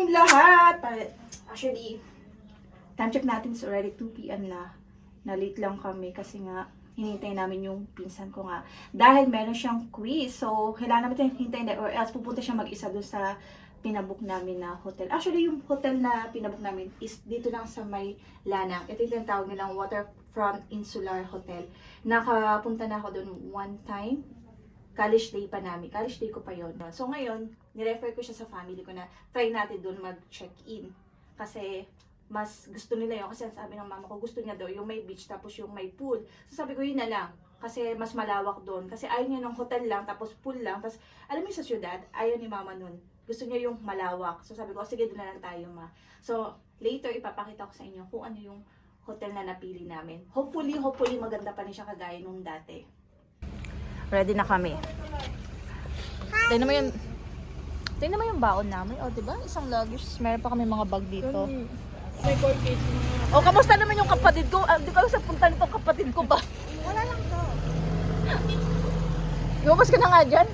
kaming lahat. Actually, time check natin is already 2 p.m. na. Na late lang kami kasi nga hinintay namin yung pinsan ko nga. Dahil meron siyang quiz. So, kailangan namin hintayin or else pupunta siya mag-isa doon sa pinabook namin na hotel. Actually, yung hotel na pinabook namin is dito lang sa may Lanang. Ito yung tinatawag nilang Waterfront Insular Hotel. Nakapunta na ako doon one time. College day pa namin. College day ko pa yon. So ngayon, nirefer ko siya sa family ko na try natin doon mag-check-in. Kasi mas gusto nila yun. Kasi sabi ng mama ko, gusto niya daw yung may beach tapos yung may pool. So sabi ko, yun na lang. Kasi mas malawak doon. Kasi ayaw niya ng hotel lang, tapos pool lang. Tapos, alam yung sa syudad, ayaw ni mama nun. Gusto niya yung malawak. So sabi ko, sige, doon na lang tayo ma. So, later, ipapakita ko sa inyo kung ano yung hotel na napili namin. Hopefully, hopefully, maganda pa rin siya kagaya nung dati. Ready na kami. Tingnan mo yung Tingnan mo yung baon namin. O, di ba? Isang luggage. Meron pa kami mga bag dito. May court case. O, kamusta naman yung kapatid ko? Ah, di ko sa punta nitong kapatid ko ba? Wala lang to. Lumabas ka na nga dyan.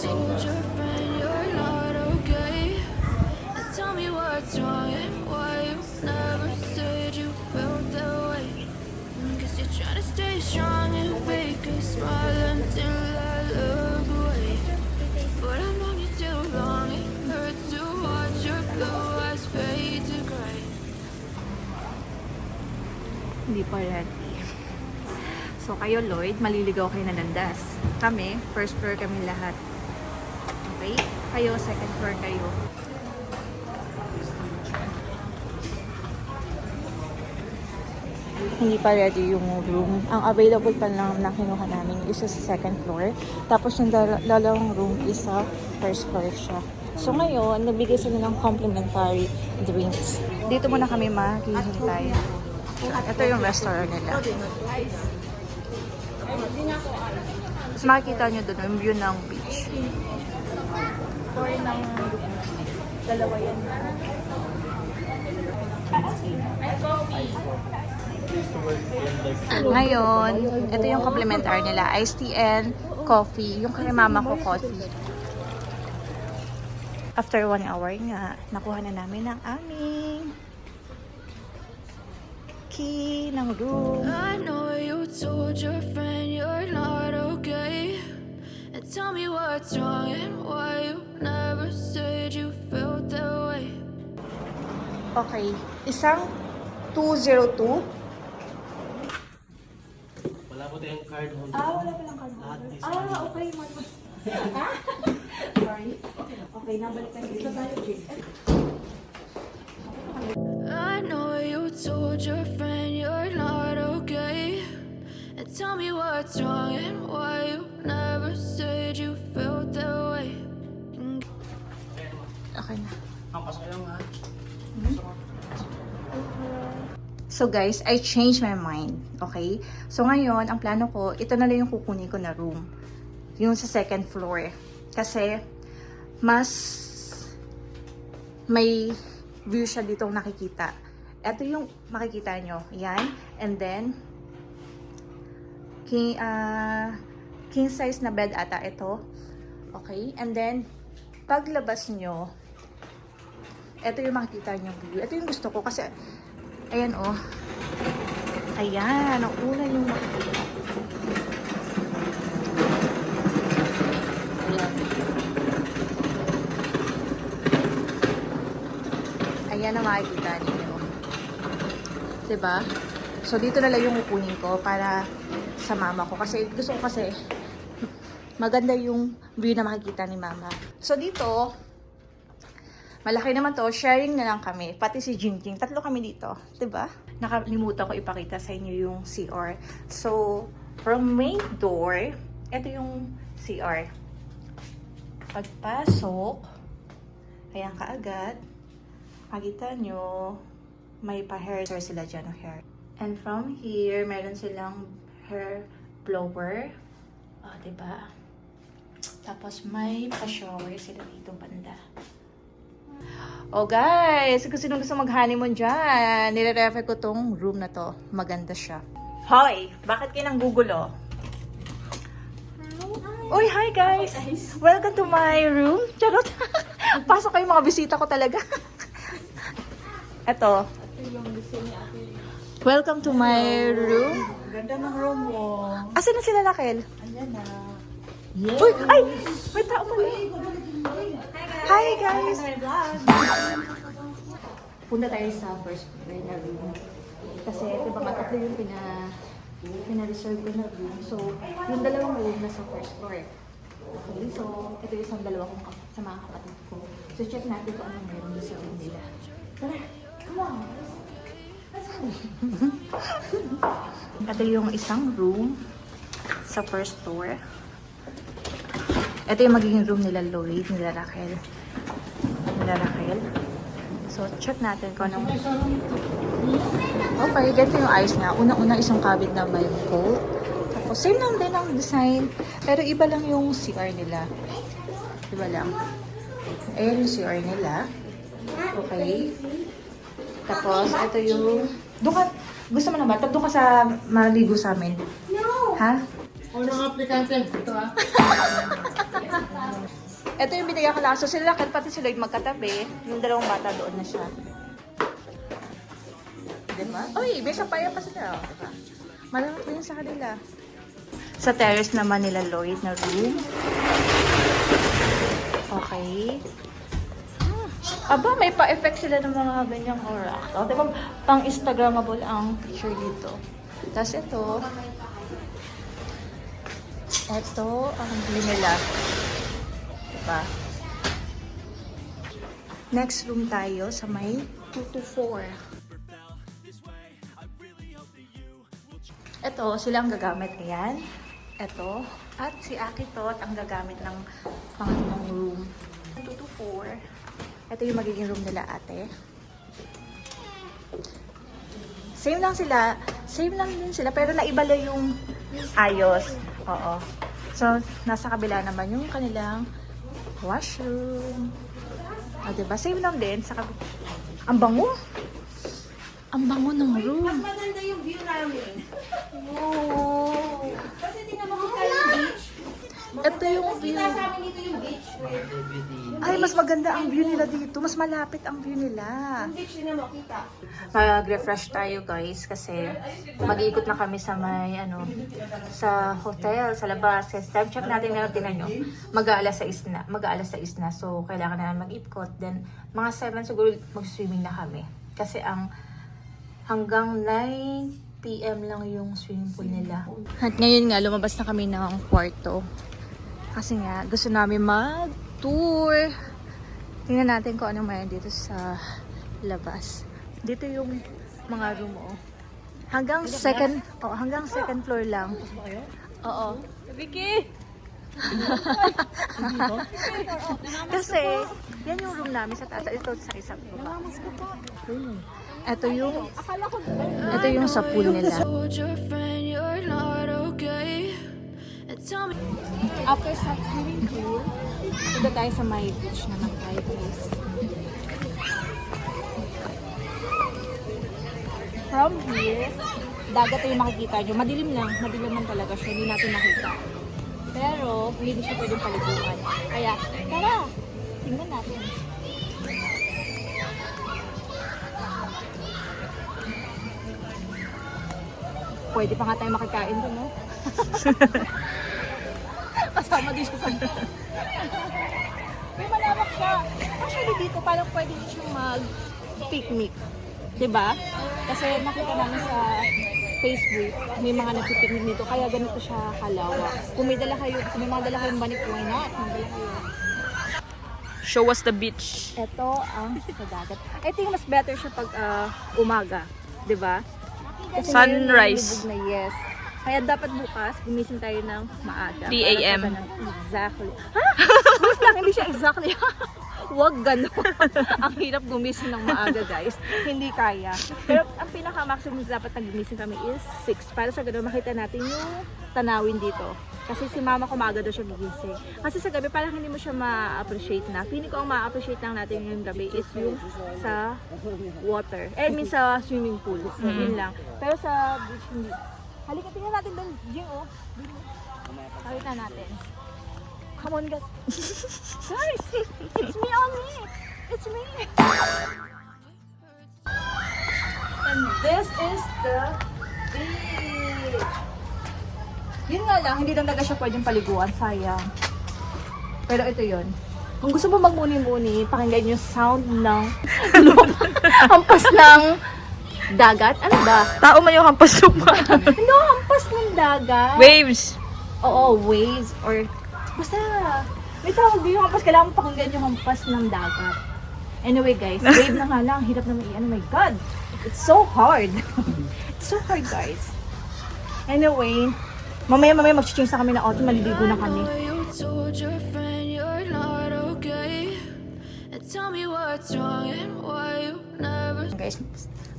Told friend you're not okay. Tell me what's wrong why you never said you felt that way. Cause you're trying stay strong and fake a smile until I away. But I've known you it hurts to watch your blue eyes fade to gray. Hindi pa ready. So, kayo, Lloyd, maliligaw kayo na landas. Kami, first floor kami lahat. Okay? Kayo, second floor kayo. Hindi pa ready yung room. Ang available pa lang na kinuha namin is sa second floor. Tapos yung dal- dalawang room is sa first floor siya. So ngayon, nagbigay sila ng complimentary drinks. Dito muna kami maghihintay. Ito yung restaurant nila. Tapos makikita nyo doon yung view ng beach. Or ng dalawa yan. Ngayon, ito yung complimentary nila. Iced tea and coffee. Yung kay mama ko coffee. After one hour nga, nakuha na namin ang aming key ng room. I know you told your friend you're not okay. And tell me what's wrong and why you never said you felt that way. Okay, isang 202. Wala po tayong card holder. Ah, wala palang card holder. Ah, okay. man- Ah? Sorry. Okay, nabalikan dito tayo, Jake. I know you told your friend you're not okay. And tell me what's wrong and why you So guys, I changed my mind. Okay? So ngayon, ang plano ko, ito na lang yung kukunin ko na room. Yung sa second floor. Kasi, mas may view siya dito nakikita. Ito yung makikita nyo. Yan. And then, king, ah, king size na bed ata ito. Okay? And then, paglabas nyo, ito yung makikita nyo view. Ito yung gusto ko kasi, ayan oh. Ayan, ang una yung makikita. Ayan. Ang makikita ninyo. Diba? So, dito na lang yung kukunin ko para sa mama ko. Kasi gusto ko kasi maganda yung view na makikita ni mama. So, dito, Malaki naman to, sharing na lang kami. Pati si Jingjing, tatlo kami dito. 'di ba? Nakalimutan ko ipakita sa inyo yung CR. So, from main door, ito yung CR. Pagpasok, ayan kaagad, makita nyo, may pa-hair sila dyan o hair. And from here, meron silang hair blower. O, diba? Tapos may pa-shower sila dito banda. Oh guys, kung sino gusto mag-honeymoon dyan, nire-refer ko tong room na to. Maganda siya. Hoy, bakit kayo nang gugulo? Uy, hi guys! Welcome to my room. Charot. Pasok kayo mga bisita ko talaga. Ito. Welcome to my room. Ganda ng room mo. Asan na sila Lakel? Ayan na. Uy, ay! May tao pala. Hi guys! Punta tayo sa first na room. Kasi ito ba tatlo yung pina, pina-reserve ko na room. So, yung dalawang room nasa first floor. Okay, so ito yung isang dalawa kong sa mga kapatid ko. So, check natin kung anong meron sa room nila. Tara, come on! ito yung isang room sa first floor. Ito yung magiging room nila Lloyd, nila Raquel. Nila Raquel. So, check natin kung anong... Okay, ganito yung ayos niya. Unang-una isang cabinet na may coat. Tapos, same lang din ang design. Pero iba lang yung CR nila. Iba lang. Ayan yung CR nila. Okay. Tapos, ito yung... Doon ka... Gusto mo naman? Pag doon ka sa maligo sa amin. No! Ha? Unang aplikante. Ito ah. Ito yung binigyan ko lang. So sila Raquel pati si Lloyd magkatabi. Yung dalawang bata doon na siya. Diba? Uy, may kapaya pa sila. oh, Diba? Malamang din sa kanila. Sa terrace naman nila Lloyd na room. Okay. Hmm. Aba, may pa-effect sila ng mga ganyang oras. O, diba, pang Instagrammable ang picture dito. Tapos ito, ito ang nila. Diba? Next room tayo sa may 2 to 4. Ito, sila ang gagamit. Ayan. Ito. At si Aki to ang gagamit ng pangatlong room. 2 to 4. Ito yung magiging room nila ate. Same lang sila. Same lang din sila. Pero naibala yung ayos. Oo. So, nasa kabila naman yung kanilang washroom. Ah, diba? Same lang din. Sa kabila. Ang bango. Ang bango ng room. Maganda yung view namin. Oh. Kasi di naman kita yung beach. Ito yung view. Kita sa amin dito yung beach. Ay, mas maganda ang view nila dito. Mas malapit ang view nila. Yung beach din naman kita. Mag-refresh tayo guys kasi mag-iikot na kami sa may ano sa hotel, sa labas. Kasi time check natin ngayon, tinan nyo. Mag-aalas sa isna. Mag-aalas sa isna. So, kailangan na mag-ikot. Then, mga 7 siguro mag-swimming na kami. Kasi ang hanggang 9 p.m. lang yung swimming pool nila. At ngayon nga, lumabas na kami ng kwarto. Kasi nga, gusto namin mag-tour. Tingnan natin kung anong mayroon dito sa labas. Dito yung mga room, oh. Hanggang second, oh, hanggang second floor lang. Oo. Vicky! Kasi, yan yung room namin sa taas. Ito sa isang baba. Ito yung, ito yung sa pool nila. After sa swimming pool, punta tayo sa my beach naman tayo guys. From here, dagat yung makikita nyo. Madilim lang, madilim lang talaga siya. Hindi natin nakita. Pero, hindi siya pwedeng paliguan. Kaya, tara! Tingnan natin. Pwede pa nga tayo makikain doon, no? Kasama din siya sa May malawak siya. Actually dito parang pwede din siyang mag-picnic. 'Di ba? Kasi nakita namin sa Facebook, may mga nagpipicnic dito. Kaya ganito siya kalawak. Kung may dala kayo, kung may mga dala kayong banik, why not? Magdala kayo. Show us the beach. Ito ang sa dagat. I think mas better siya pag ah, umaga. 'di ba? Kasi Sunrise. na, yes. Kaya dapat bukas, gumising tayo ng maaga. 3 Para sa a.m.. Exactly. Ha? Wait lang, hindi siya exactly. Huwag gano'n. ang hirap gumising ng maaga, guys. Hindi kaya. Pero ang pinaka-maximum dapat na gumising kami is 6. Para sa gano'n, makita natin yung tanawin dito. Kasi si mama ko maaga daw siya gigising. Kasi sa gabi, parang hindi mo siya ma-appreciate na. Feeling ko ang ma-appreciate lang natin yung gabi is yung sa water. Eh, I mean sa swimming pool. So, yun lang. Pero sa beach, hindi. Halika, tingnan natin doon. Jing, oh. Pakita natin. Come on, guys. guys, it's me on me. It's me. And this is the beach. Yun nga lang, hindi lang talaga siya pwedeng paliguan. Sayang. Pero ito yun. Kung gusto mo magmuni-muni, pakinggan yung sound ng hampas ng dagat. Ano ba? Tao man yung hampas lupa. No, hampas ng dagat. Waves. Oo, waves or basta may tawag din yung hampas. Kailangan mo pakinggan yung hampas ng dagat. Anyway guys, wave na nga lang. Hirap naman i- Oh my God. It's so hard. It's so hard guys. Anyway, mamaya mamaya mag-change na kami na auto. Maliligo na kami. know you told your friend you're not okay. And tell me what's wrong and why you Guys,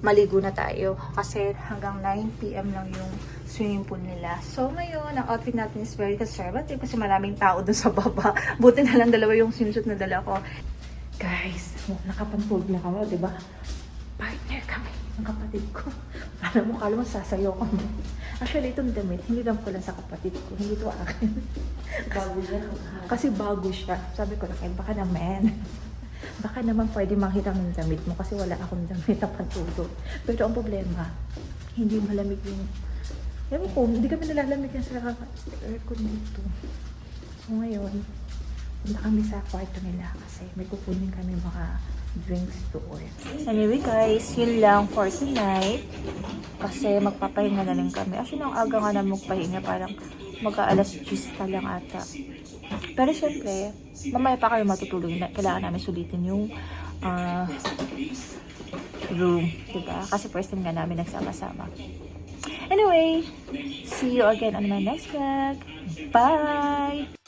maligo na tayo. Kasi hanggang 9pm lang yung swimming pool nila. So ngayon, ang outfit natin is very conservative kasi maraming tao dun sa baba. Buti na lang dalawa yung swimsuit na dala ko. Guys, oh, nakapantulog na kami, di ba? Partner kami ng kapatid ko. Alam mo, kala mo sasayaw ko. Actually, itong damit, hindi lang ko lang sa kapatid ko. Hindi to akin. bago siya. Kasi bago siya. Sabi ko lang, eh, baka naman. Baka naman pwede makita ng damit mo kasi wala akong damit na pantulog. Pero ang problema, hindi malamig yung... Ewan ko, hindi kami nalalamig yan sa aircon dito. So ngayon, punta kami sa kwarto nila kasi may kukunin kami mga drinks doon. Anyway guys, yun lang for tonight. Kasi magpapahinga na lang kami. Actually, ang aga nga na magpahinga, parang mag-aalas 10 pa lang ata. Pero syempre, mamaya pa kayo matutulog na kailangan namin sulitin yung ah, room, diba? Kasi first time nga namin nagsama-sama. Anyway, see you again on my next vlog. Bye!